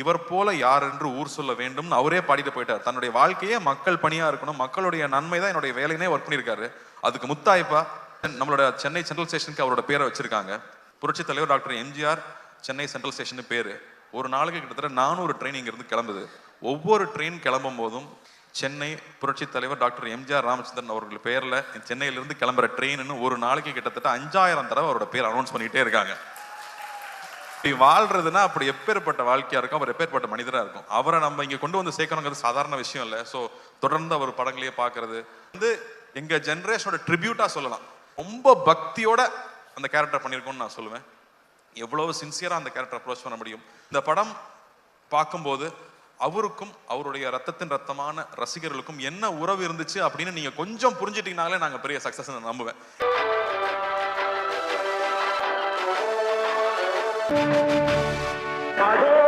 இவர் போல யார் என்று ஊர் சொல்ல வேண்டும்னு அவரே பாடிட்டு போயிட்டார். தன்னுடைய வாழ்க்கையே மக்கள் பணியா இருக்கணும். மக்களுடைய நன்மை தான் என்னுடைய வேலையினே ஒர்க் பண்ணியிருக்காரு. அதுக்கு முத்தாய்ப்பா நம்மளோட சென்னை சென்ட்ரல் ஸ்டேஷனுக்கு அவரோட பேரை வச்சிருக்காங்க. புரட்சி தலைவர் doctor MGR Chennai central station பேரு. ஒரு நாளுக்கு கிட்டத்தட்ட நானூறு ட்ரெயின் இங்கிருந்து கிளம்புது. ஒவ்வொரு ட்ரெயின் கிளம்பும் போதும் சென்னை புரட்சி தலைவர் டாக்டர் எம்ஜிஆர் ராமச்சந்திரன் அவர்கள் பேரில் சென்னையிலிருந்து கிளம்புற ட்ரெயின்னு ஒரு நாளைக்கு கிட்டத்தட்ட அஞ்சாயிரம் தடவை அவரோட பேர் அனௌன்ஸ் பண்ணிகிட்டே இருக்காங்க. இப்படி வாழ்றதுன்னா அப்படி எப்பேற்பட்ட வாழ்க்கையா இருக்கும் அவர் எப்பேற்பட்ட மனிதராக இருக்கும். அவரை நம்ம இங்கே கொண்டு வந்து சேர்க்கணுங்கிறது சாதாரண விஷயம் இல்லை. ஸோ தொடர்ந்து அவர் படங்களையே பார்க்கறது. வந்து எங்கள் ஜென்ரேஷனோட ட்ரிபியூட்டாக சொல்லலாம். ரொம்ப பக்தியோட அந்த கேரக்டர் பண்ணியிருக்கோம்னு நான் சொல்லுவேன். எவ்வளவு சின்சியராக அந்த கேரக்டர் அப்ரோச் பண்ண முடியும். இந்த படம் பார்க்கும்போது அவருக்கும் அவருடைய ரத்தத்தின் ரத்தமான ரசிகர்களுக்கும் என்ன உறவு இருந்துச்சு அப்படின்னு நீங்கள் கொஞ்சம் புரிஞ்சிட்டீங்கனாலே நாங்கள் பெரிய சக்ஸஸ் நம்புவேன். Parou!